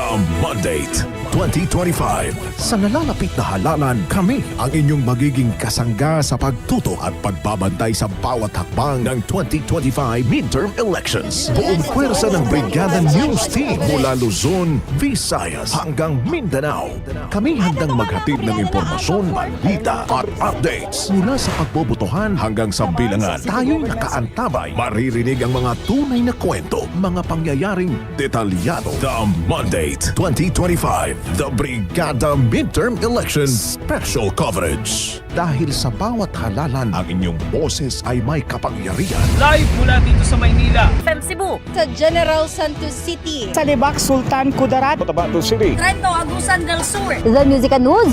The Mandate 2025. Sa nalalapit na halalan, kami ang inyong magiging kasangga sa pagtuto at pagbabantay sa bawat hakbang ng 2025 midterm elections. Buong pwersa ng Brigada News Team mula Luzon, Visayas hanggang Mindanao. Kami handang maghatid ng impormasyon, balita at updates mula sa pagbobotohan hanggang sa bilangan. Tayo'y nakaantabay. Maririnig ang mga tunay na kwento, mga pangyayaring detalyado. The Mandate 2025, The Brigada Midterm Elections Special Coverage. Dahil sa bawat halalan, ang inyong boses ay may kapangyarihan. Live mula dito sa Maynila. FM Cebu, sa General Santos City. sa Libak Sultan Kudarat Trento Agusan del Sur, The Music and News.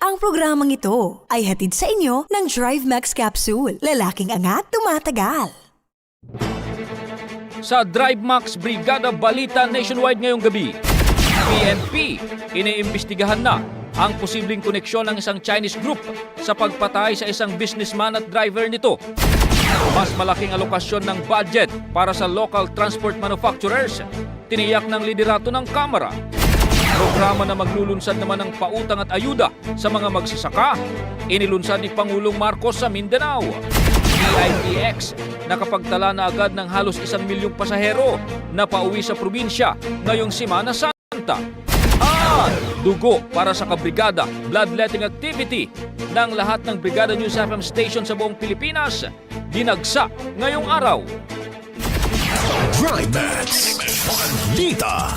Ang programang ito ay hatid sa inyo ng Drive Max Capsule. Lalaking angat, tumatagal. Sa Drive Max Brigada Balita Nationwide ngayong gabi, PNP iniimbestigahan na ang posibleng koneksyon ng isang Chinese group sa pagpatay sa isang businessman at driver nito. Mas malaking alokasyon ng budget para sa local transport manufacturers, tiniyak ng liderato ng Kamara. Programa na maglulunsad naman ng pautang at ayuda sa mga magsasaka, inilunsad ni Pangulong Marcos sa Mindanao. PITX nakapagtala na agad ng halos isang milyong pasahero na pauwi sa probinsya ngayong Simana Santa. At dugo para sa kabrigada, bloodletting activity ng lahat ng Brigada News FM station sa buong Pilipinas, dinagsa ngayong araw. Drive Max. Balita.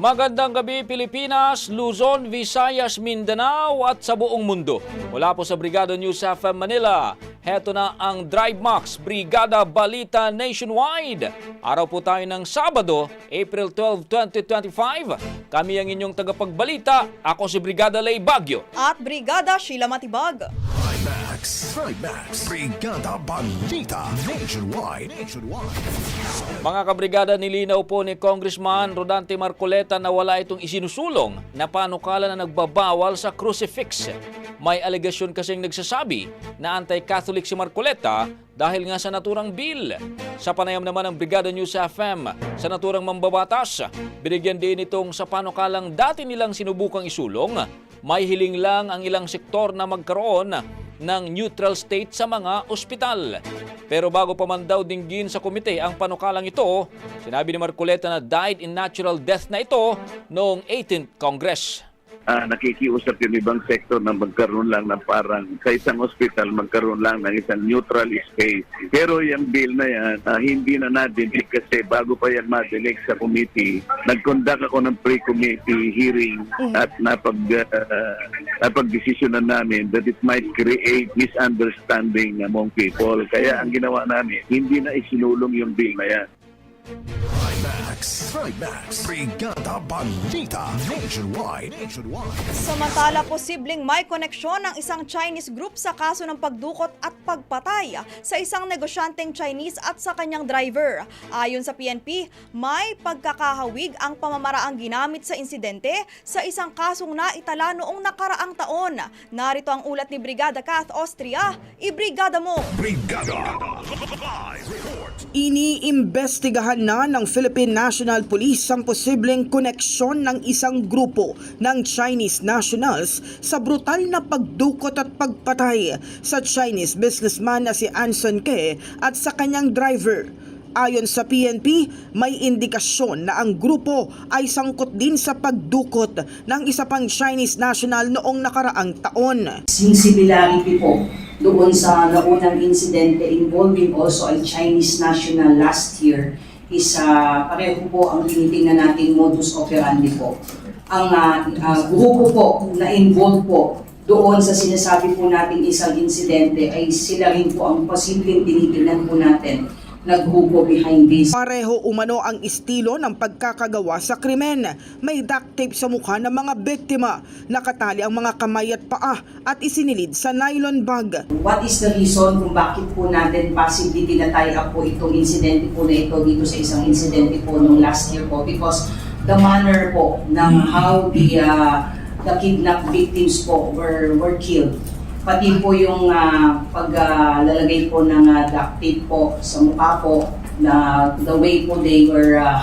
Magandang gabi Pilipinas, Luzon, Visayas, Mindanao at sa buong mundo. Mula po sa Brigada News FM Manila, Heto na ang Drive Max Brigada Balita Nationwide. Araw po tayo ng Sabado, April 12, 2025. Kami ang inyong tagapagbalita. Ako si Brigada Lay Bagyo. At Brigada Sheila Matibag. Trimax, Trimax, Brigada Balita Nationwide. Nationwide. Mga kabrigada nilinaw po ni Congressman Rodante Marcoleta na wala itong isinusulong na panukala na nagbabawal sa crucifix. May alegasyon kasing nagsasabi na anti-Catholic si Marcoleta dahil nga sa naturang bill. Sa panayam naman ng Brigada News FM sa naturang mambabatas, binigyan din itong sa panukalang dati nilang sinubukang isulong, may hiling lang ang ilang sektor na magkaroon ng neutral state sa mga ospital. Pero bago pa man daw dinggin sa komite ang panukalang ito, sinabi ni Marcoleta na died in natural death na ito noong 18th Congress. Ah, nakikiusap yung ibang sektor na magkaroon lang ng parang sa isang hospital magkaroon lang ng isang neutral space. Pero yung bill na yan, ah, hindi na nadinig kasi bago pa yan madinig sa committee, nag-conduct ako ng pre-committee hearing at napag, uh, napag-desisyonan namin that it might create misunderstanding among people. Kaya ang ginawa namin, hindi na isinulong yung bill na yan. Trimax, Trimax, Brigada Balita Nationwide. Nationwide. Samantala, posibleng may koneksyon ng isang Chinese group sa kaso ng pagdukot at pagpatay sa isang negosyanteng Chinese at sa kanyang driver. Ayon sa PNP, may pagkakahawig ang pamamaraang ginamit sa insidente sa isang kasong naitala noong nakaraang taon. Narito ang ulat ni Brigada Kath Austria. Ibrigada mo! Brigada. Iniimbestigahan na ng Philippine National Police ang posibleng koneksyon ng isang grupo ng Chinese nationals sa brutal na pagdukot at pagpatay sa Chinese businessman na si Anson Ke at sa kanyang driver. Ayon sa PNP, may indikasyon na ang grupo ay sangkot din sa pagdukot ng isa pang Chinese national noong nakaraang taon. Sing similarity po doon sa naunang insidente involving also a Chinese national last year is ah, pareho po ang tinitingnan nating modus operandi po. Ang ah, ah, grupo po na involved po doon sa sinasabi po nating isang insidente ay sila rin po ang posibleng tinitingnan po natin na grupo behind this. Pareho umano ang estilo ng pagkakagawa sa krimen. May duct tape sa mukha ng mga biktima, nakatali ang mga kamay at paa at isinilid sa nylon bag. What is the reason kung bakit po natin possibly tinatay up po itong insidente po na ito dito sa isang insidente po nung last year po? Because the manner po ng how the, uh, the kidnapped victims po were, were killed. Pati po yung uh, paglalagay po ng uh, duct tape po sa mukha po, na the way po they were uh,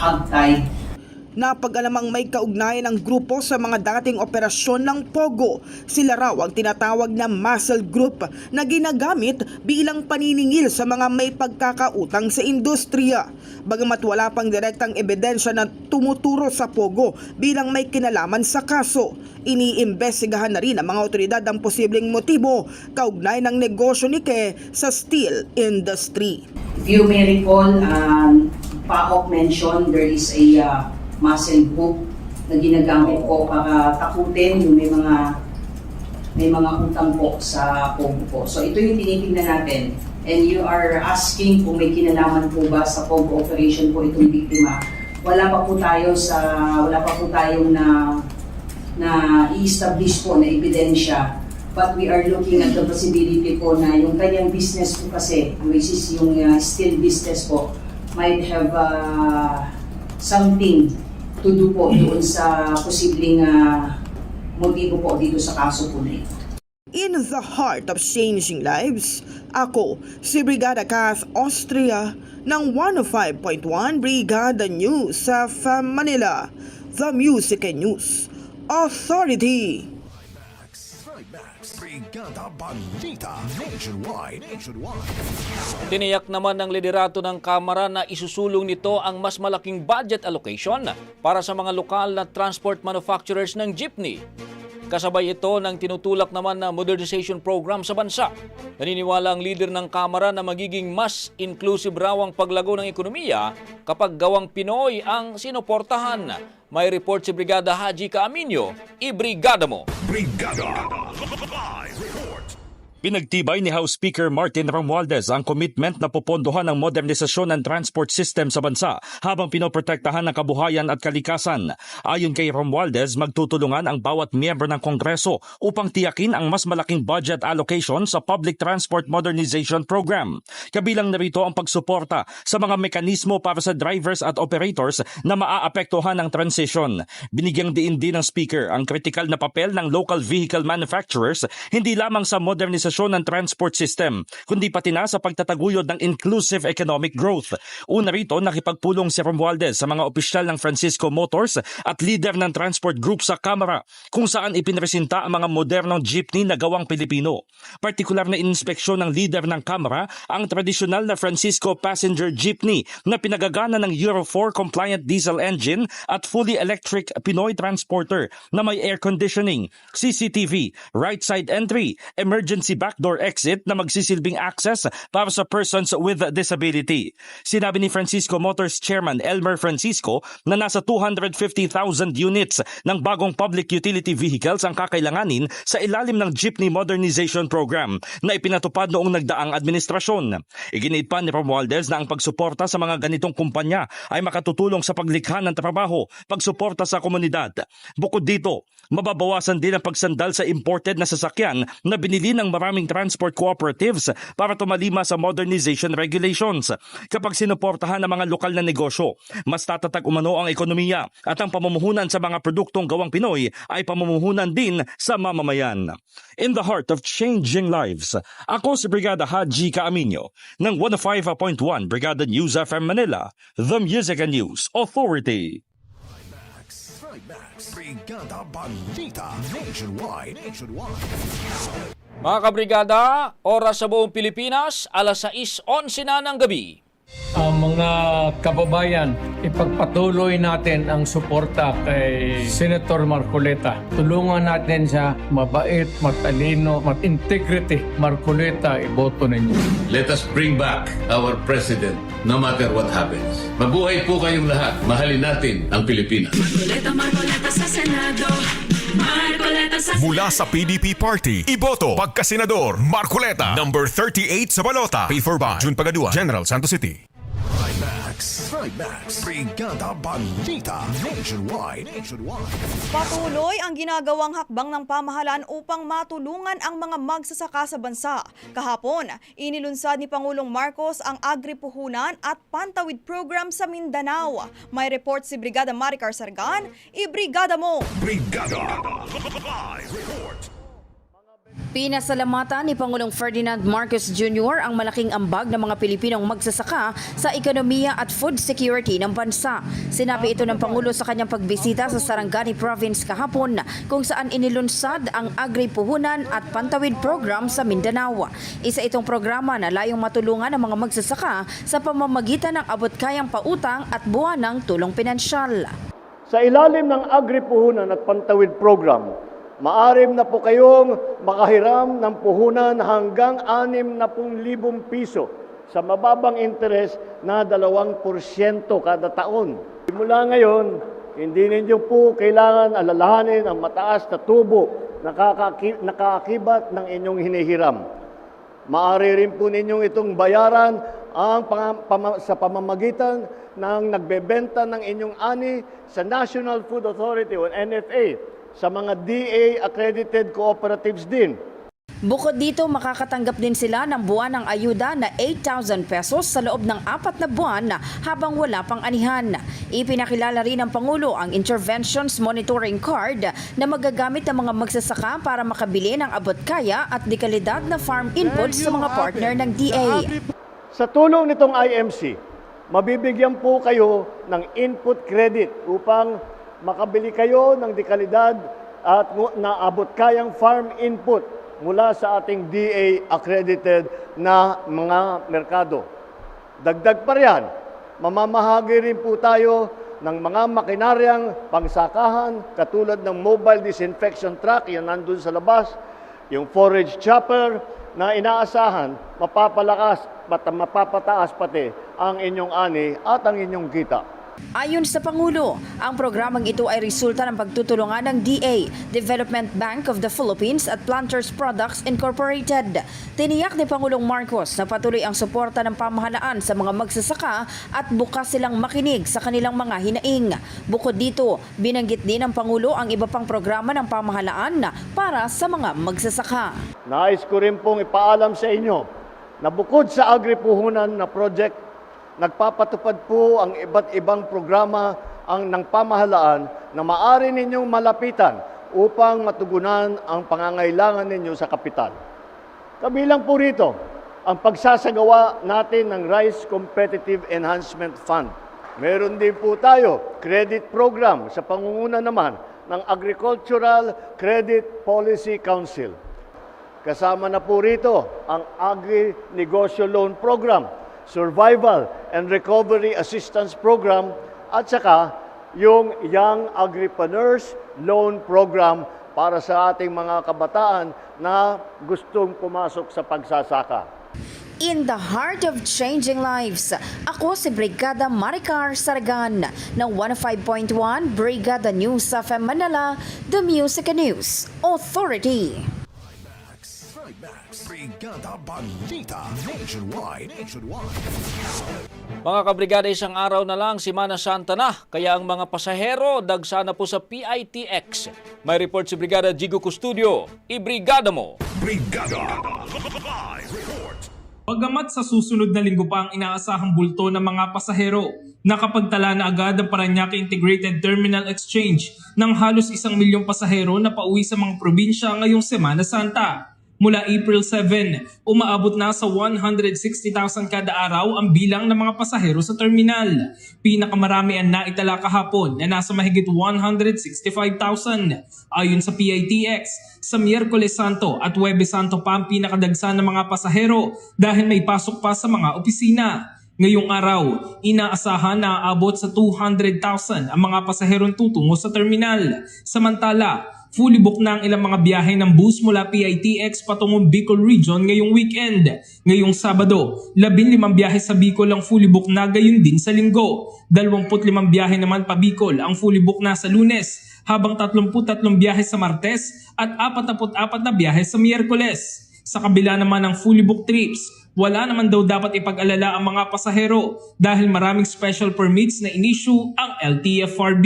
hog-tied Napag-alamang may kaugnayan ng grupo sa mga dating operasyon ng Pogo. Sila raw ang tinatawag na muscle group na ginagamit bilang paniningil sa mga may pagkakautang sa industriya. Bagamat wala pang direktang ebidensya na tumuturo sa Pogo bilang may kinalaman sa kaso, iniimbestigahan na rin ng mga otoridad ang posibleng motibo kaugnay ng negosyo ni Ke sa steel industry. If you may recall, um, PAOK mentioned there is a uh, muscle group na ginagamit po para takutin yung may mga may mga utang po sa POG po. So ito yung tinitingnan natin. And you are asking kung may kinalaman po ba sa POG operation po itong biktima. Wala pa po tayo sa wala pa po tayong na na i-establish po na ebidensya but we are looking at the possibility po na yung kanyang business po kasi, which is yung uh, steel business po, might have uh, something to do po doon sa posibleng uh, motibo po dito sa kaso po na ito. In the heart of changing lives, ako si Brigada Kath Austria ng 105.1 Brigada News sa Manila, the Music and News Authority. Brigada Balita Nationwide. Nationwide. Tiniyak naman ng liderato ng Kamara na isusulong nito ang mas malaking budget allocation para sa mga lokal na transport manufacturers ng jeepney. Kasabay ito ng tinutulak naman na modernization program sa bansa. Naniniwala ang leader ng Kamara na magiging mas inclusive raw ang paglago ng ekonomiya kapag gawang Pinoy ang sinuportahan. May report si Brigada Haji Kaaminyo, ibrigada mo! Brigada Live. Pinagtibay ni House Speaker Martin Romualdez ang commitment na pupondohan ang modernisasyon ng transport system sa bansa habang pinoprotektahan ang kabuhayan at kalikasan. Ayon kay Romualdez, magtutulungan ang bawat miyembro ng Kongreso upang tiyakin ang mas malaking budget allocation sa Public Transport Modernization Program. Kabilang narito ang pagsuporta sa mga mekanismo para sa drivers at operators na maaapektuhan ng transition. Binigyang diin din ng Speaker ang kritikal na papel ng local vehicle manufacturers hindi lamang sa modernisasyon ng transport system, kundi pati na sa pagtataguyod ng inclusive economic growth. Una rito, nakipagpulong si Romualdez sa mga opisyal ng Francisco Motors at leader ng transport group sa Kamara, kung saan ipinresenta ang mga modernong jeepney na gawang Pilipino. Partikular na inspeksyon ng leader ng Kamara ang tradisyonal na Francisco passenger jeepney na pinagagana ng Euro 4 compliant diesel engine at fully electric Pinoy transporter na may air conditioning, CCTV, right side entry, emergency backdoor exit na magsisilbing access para sa persons with disability. Sinabi ni Francisco Motors Chairman Elmer Francisco na nasa 250,000 units ng bagong public utility vehicles ang kakailanganin sa ilalim ng Jeepney Modernization Program na ipinatupad noong nagdaang administrasyon. Iginit pa ni Romualdez na ang pagsuporta sa mga ganitong kumpanya ay makatutulong sa paglikha ng trabaho, pagsuporta sa komunidad. Bukod dito, mababawasan din ang pagsandal sa imported na sasakyan na binili ng maraming transport cooperatives para tumalima sa modernization regulations. Kapag sinuportahan ng mga lokal na negosyo, mas tatatag umano ang ekonomiya at ang pamumuhunan sa mga produktong gawang Pinoy ay pamumuhunan din sa mamamayan. In the heart of changing lives, ako si Brigada Haji Kaaminyo ng 105.1 Brigada News FM Manila, The Music and News Authority. Brigada Balita Nationwide. Nationwide. Mga kabrigada, oras sa buong Pilipinas, alas 6.11 na ng gabi. Ang mga kababayan, ipagpatuloy natin ang suporta kay Senator Marcoleta. Tulungan natin siya, mabait, matalino, mat-integrity. Marcoleta, iboto ninyo. Let us bring back our president no matter what happens. Mabuhay po kayong lahat. Mahalin natin ang Pilipinas. Mula sa PDP Party, Iboto, Pagkasenador, Marcoleta, number 38 sa balota. Pay for by June Pagadua, General Santos City. Trimax. Brigada Balita Nationwide. Nationwide. Patuloy ang ginagawang hakbang ng pamahalaan upang matulungan ang mga magsasaka sa bansa. Kahapon, inilunsad ni Pangulong Marcos ang agripuhunan at pantawid program sa Mindanao. May report si Brigada Maricar Sargan, ibrigada mo! Brigada. Live report. Pinasalamatan ni Pangulong Ferdinand Marcos Jr. ang malaking ambag ng mga Pilipinong magsasaka sa ekonomiya at food security ng bansa. Sinabi ito ng Pangulo sa kanyang pagbisita sa Sarangani Province kahapon kung saan inilunsad ang Agri-Puhunan at Pantawid Program sa Mindanao. Isa itong programa na layong matulungan ang mga magsasaka sa pamamagitan ng abot-kayang pautang at buwanang tulong pinansyal. Sa ilalim ng Agri-Puhunan at Pantawid Program, maarim na po kayong makahiram ng puhunan hanggang 60,000 piso sa mababang interes na 2% kada taon. Simula ngayon, hindi ninyo po kailangan alalahanin ang mataas na tubo na nakaakibat ng inyong hinihiram. Maaari rin po ninyong itong bayaran ang sa pamamagitan ng nagbebenta ng inyong ani sa National Food Authority o NFA sa mga DA-accredited cooperatives din. Bukod dito, makakatanggap din sila ng buwan ng ayuda na 8,000 pesos sa loob ng apat na buwan habang wala pang anihan. Ipinakilala rin ng Pangulo ang Interventions Monitoring Card na magagamit ng mga magsasaka para makabili ng abot-kaya at dekalidad na farm inputs sa mga partner ng DA. Sa tulong nitong IMC, mabibigyan po kayo ng input credit upang makabili kayo ng dekalidad at naabot kayang farm input mula sa ating DA-accredited na mga merkado. Dagdag pa riyan, mamamahagi rin po tayo ng mga makinaryang pangsakahan katulad ng mobile disinfection truck, yan nandun sa labas, yung forage chopper na inaasahan mapapalakas at mapapataas pati ang inyong ani at ang inyong kita. Ayon sa Pangulo, ang programang ito ay resulta ng pagtutulungan ng DA, Development Bank of the Philippines at Planters Products Incorporated. Tiniyak ni Pangulong Marcos na patuloy ang suporta ng pamahalaan sa mga magsasaka at bukas silang makinig sa kanilang mga hinaing. Bukod dito, binanggit din ng Pangulo ang iba pang programa ng pamahalaan para sa mga magsasaka. Nais ko rin pong ipaalam sa inyo na bukod sa agripuhunan na project, nagpapatupad po ang iba't ibang programa ang ng pamahalaan na maaari ninyong malapitan upang matugunan ang pangangailangan ninyo sa kapital. Kabilang po rito ang pagsasagawa natin ng Rice Competitive Enhancement Fund. Meron din po tayo credit program sa pangunguna naman ng Agricultural Credit Policy Council. Kasama na po rito ang Agri-Negosyo Loan Program, Survival and Recovery Assistance Program, at saka yung Young Agripreneurs Loan Program para sa ating mga kabataan na gustong pumasok sa pagsasaka. In the heart of changing lives, ako si Brigada Maricar Saragan ng 105.1 Brigada News of Manila, The Music News Authority. Trimax, Brigada Balita Nationwide. Nationwide. Mga kabrigada, isang araw na lang, Simana Santa na, kaya ang mga pasahero dagsana po sa PITX. May report si Brigada Jigo Custodio. Ibrigada mo! Brigada Live Report. Bagamat sa susunod na linggo pa ang inaasahang bulto ng mga pasahero, nakapagtala na agad ang Paranaque Integrated Terminal Exchange ng halos isang milyong pasahero na pauwi sa mga probinsya ngayong Semana Santa. Mula April 7, umaabot na sa 160,000 kada araw ang bilang ng mga pasahero sa terminal. Pinakamarami ang naitala kahapon na nasa mahigit 165,000. Ayon sa PITX, sa Miyerkules Santo at Huwebes Santo pa ang pinakadagsa ng mga pasahero dahil may pasok pa sa mga opisina. Ngayong araw, inaasahan na aabot sa 200,000 ang mga pasaherong tutungo sa terminal. Samantala, fully book na ang ilang mga biyahe ng bus mula PITX patungong Bicol Region ngayong weekend. Ngayong Sabado, 15 biyahe sa Bicol ang fully book na gayon din sa Linggo. 25 biyahe naman pa Bicol ang fully book na sa Lunes, habang 33 biyahe sa Martes at 44 na biyahe sa Miyerkules. Sa kabila naman ng fully booked trips, wala naman daw dapat ipag-alala ang mga pasahero dahil maraming special permits na inisyu ang LTFRB.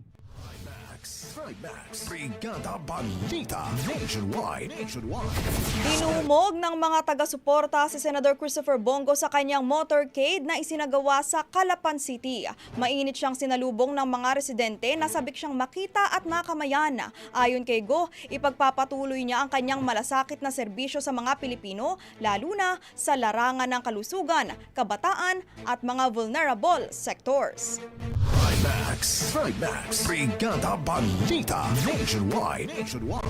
Brigada Balita Nationwide. Nationwide. Dinumog ng mga taga-suporta si Senador Christopher Bongo sa kanyang motorcade na isinagawa sa Calapan City. Mainit siyang sinalubong ng mga residente na sabik siyang makita at makamayan. Ayon kay Go, ipagpapatuloy niya ang kanyang malasakit na serbisyo sa mga Pilipino, lalo na sa larangan ng kalusugan, kabataan at mga vulnerable sectors. Trimax, Trimax, Brigada Balita Nationwide. Nationwide.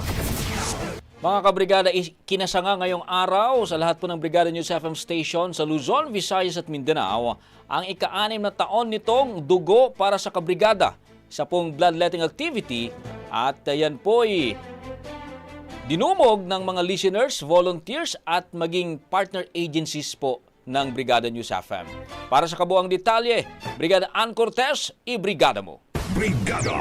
Mga kabrigada, kinasanga ngayong araw sa lahat po ng Brigada News FM station sa Luzon, Visayas at Mindanao ang ika-anim na taon nitong dugo para sa kabrigada sa pong bloodletting activity at yan po ay dinumog ng mga listeners, volunteers at maging partner agencies po ng Brigada News FM. Para sa kabuang detalye, Brigada Ann Cortez, i-brigada mo. Brigada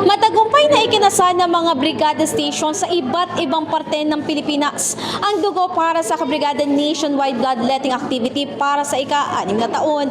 Matagumpay na ikinasa ng mga brigada station sa iba't ibang parte ng Pilipinas ang dugo para sa Kabrigada Nationwide Bloodletting Activity para sa ika-anim na taon.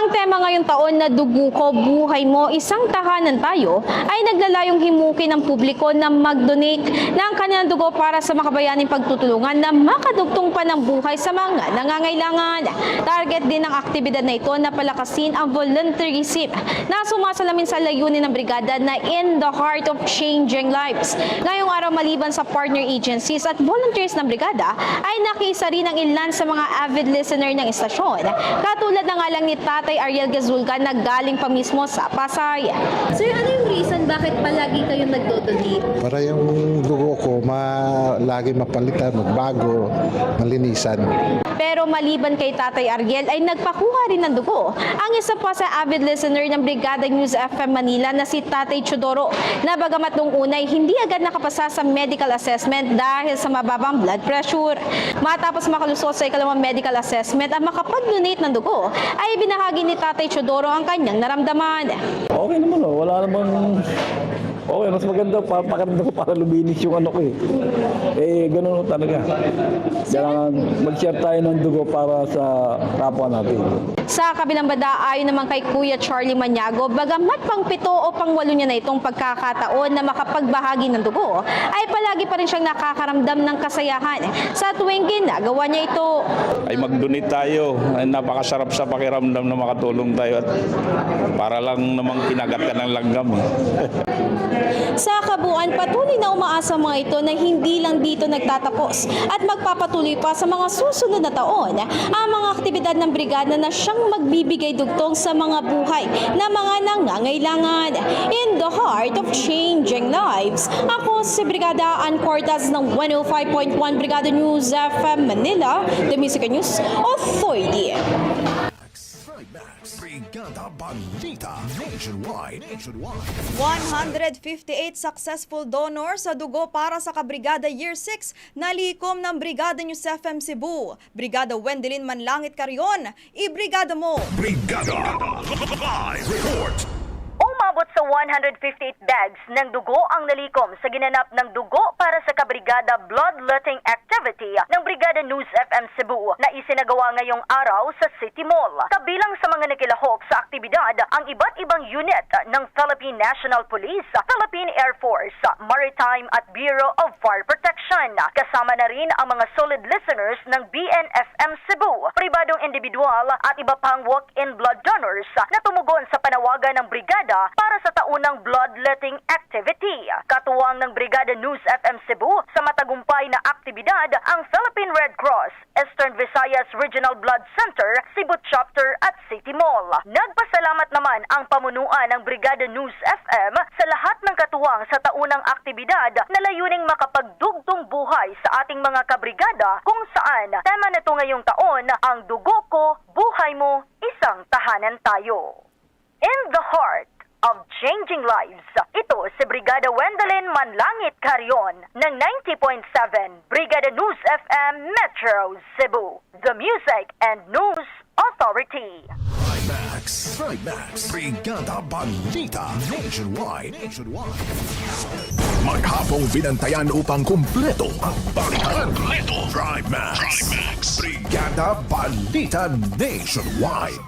Ang tema ngayong taon na Dugo Ko, Buhay Mo, Isang Tahanan Tayo ay naglalayong himukin ng publiko na mag-donate ng kanilang dugo para sa makabayaning pagtutulungan na makadugtong pa ng buhay sa mga nangangailangan. Target din ng aktibidad na ito na palakasin ang volunteerism na sumasalamin sa layunin ng brigada na in the heart of changing lives. Ngayong araw maliban sa partner agencies at volunteers ng brigada ay nakiisa rin ang ilan sa mga avid listener ng istasyon. Katulad na nga lang ni Tat Tatay Ariel Gazulga na galing pa mismo sa Pasay. Sir, ano yung reason bakit palagi kayong nagdodonate? Para yung dugo ko ma lagi mapalitan, magbago, malinisan. Pero maliban kay Tatay Ariel ay nagpakuha rin ng dugo. Ang isa pa sa avid listener ng Brigada News FM Manila na si Tatay Chodoro na bagamat nung unay hindi agad nakapasa sa medical assessment dahil sa mababang blood pressure. Matapos makalusot sa ikalawang medical assessment at makapag-donate ng dugo ay binahagi ni Tatay Chodoro ang kanyang naramdaman. Okay naman oh, wala namang Okay, mas maganda pa pakiramdam ko para luminis yung ano ko eh. Eh, ganun ho talaga. Kailangan mag-share tayo ng dugo para sa kapwa natin. Sa kabilang banda, ayon naman kay Kuya Charlie Maniago, bagamat pang pito o pang walo niya na itong pagkakataon na makapagbahagi ng dugo, ay palagi pa rin siyang nakakaramdam ng kasayahan sa tuwing ginagawa niya ito. Ay mag-donate tayo. Ay, napakasarap sa pakiramdam na makatulong tayo at para lang namang kinagat ka ng langgam. Sa kabuuan, patuloy na umaasa mga ito na hindi lang dito nagtatapos at magpapatuloy pa sa mga susunod na taon ang mga aktibidad ng brigada na siyang magbibigay dugtong sa mga buhay na mga nangangailangan. In the heart of changing lives, ako si Brigada Ann Cortez ng 105.1 Brigada News FM Manila, The Music News Authority. Balita Nationwide. Nationwide. 158 successful donors sa dugo para sa Kabrigada Year 6 na likom ng Brigada News FM Cebu. Brigada Wendelin Manlangit Carion, ibrigada mo! Brigada Live Report. Sa 158 bags ng dugo ang nalikom sa ginanap ng dugo para sa Kabrigada Bloodletting Activity ng Brigada News FM Cebu na isinagawa ngayong araw sa City Mall. Kabilang sa mga nakilahok sa aktibidad ang iba't ibang unit ng Philippine National Police, Philippine Air Force, Maritime at Bureau of Fire Protection. Kasama na rin ang mga solid listeners ng BNFM Cebu, pribadong individual at iba pang walk-in blood donors na tumugon sa panawagan ng brigada para sa taunang bloodletting activity. Katuwang ng Brigada News FM Cebu sa matagumpay na aktibidad ang Philippine Red Cross, Eastern Visayas Regional Blood Center, Cebu Chapter at City Mall. Nagpasalamat naman ang pamunuan ng Brigada News FM sa lahat ng katuwang sa taunang aktibidad na layuning makapagdugtong buhay sa ating mga kabrigada kung saan tema nito ngayong taon ang dugo ko, buhay mo, isang tahanan tayo. In the heart of changing lives. Ito si Brigada Wendelin Manlangit Carion ng 90.7 Brigada News FM Metro Cebu. The Music and News Authority. Trimax. Trimax. Brigada Balita Nationwide. Nationwide. Maghapong binantayan upang kumpleto ang balitan. Kumpleto. Trimax. Trimax. Brigada Balita Nationwide.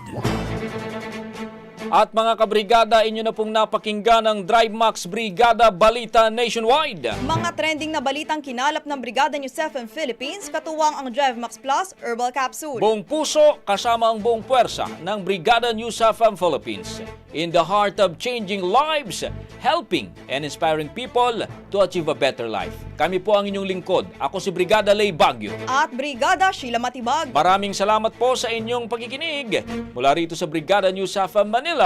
At mga kabrigada, inyo na pong napakinggan ang Drive Max Brigada Balita Nationwide. Mga trending na balitang kinalap ng Brigada News FM Philippines, katuwang ang Drive Max Plus Herbal Capsule. Buong puso kasama ang buong puwersa ng Brigada News FM Philippines. In the heart of changing lives, helping and inspiring people to achieve a better life. Kami po ang inyong lingkod. Ako si Brigada Lay Bagyo. At Brigada Sheila Matibag. Maraming salamat po sa inyong pagkikinig. Mula rito sa Brigada News FM Manila,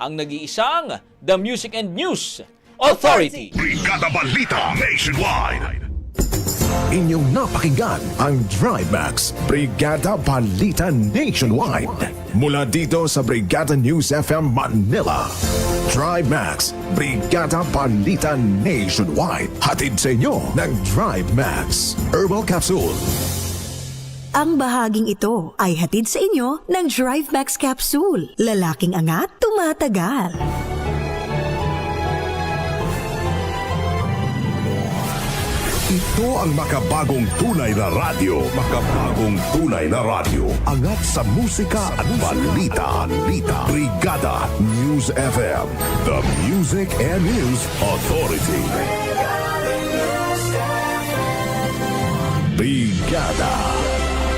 ang nag-iisang The Music and News Authority. Brigada Balita Nationwide. Inyong napakinggan ang Trimax Brigada Balita Nationwide. Mula dito sa Brigada News FM Manila. Trimax Brigada Balita Nationwide. Hatid sa inyo ng Drive Max Herbal Capsule. Ang bahaging ito ay hatid sa inyo ng Drive Max Capsule. Lalaking angat, tumatagal. Ito ang makabagong tunay na radyo. Makabagong tunay na radyo. Angat sa musika at balita. Balita. Brigada News FM. The Music and News Authority. Brigada.